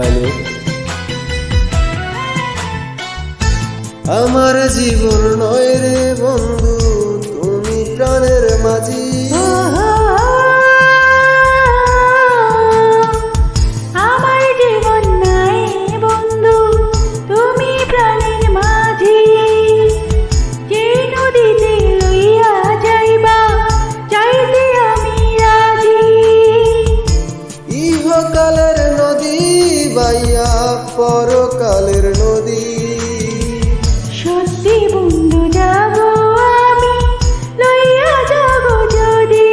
Hello আমার জীবন নয় রে বন্ধু তুমি প্রাণের মাঝি। পরকালের নদী। সত্যি বন্ধু যাব আমি, লইয়া যাব যদি।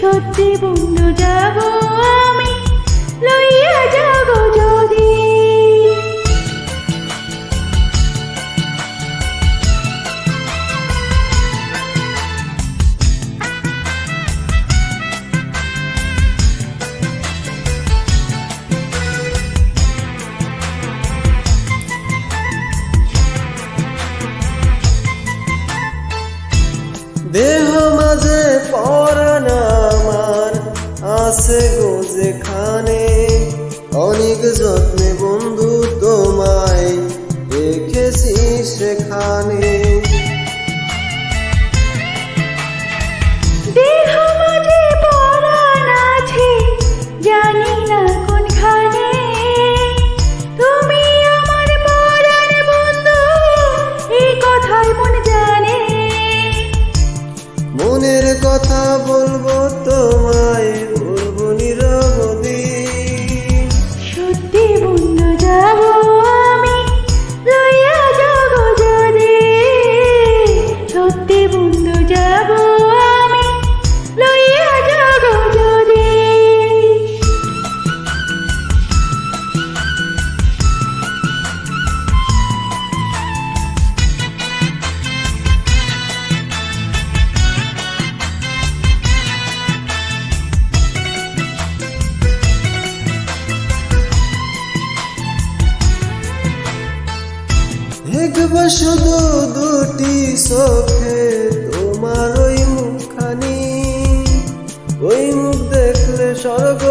সত্যি বন্ধু যাব আমি, লইয়া যাব যদি। আছে গো যেখানে অনেক যত্নে বন্ধু তোমায় রেখেছি সেখানে। দেখব শুধু দুটি চোখে তোমার ওই মুখখানি। ওই মুখ দেখলে স্বর্গ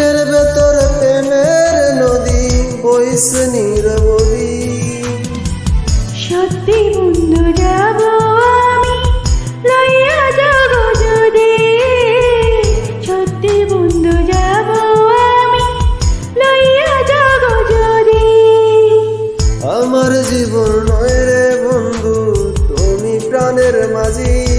বুকের ভেতর প্রেমের নদী বইছে নিরবধি সত্যি বন্ধু যাব আমি লইয়া যাব যদি। সত্যি বন্ধু যাব আমি লইয়া যাব যদি। আমার জীবন নয় রে বন্ধু তুমি প্রাণের মাঝি।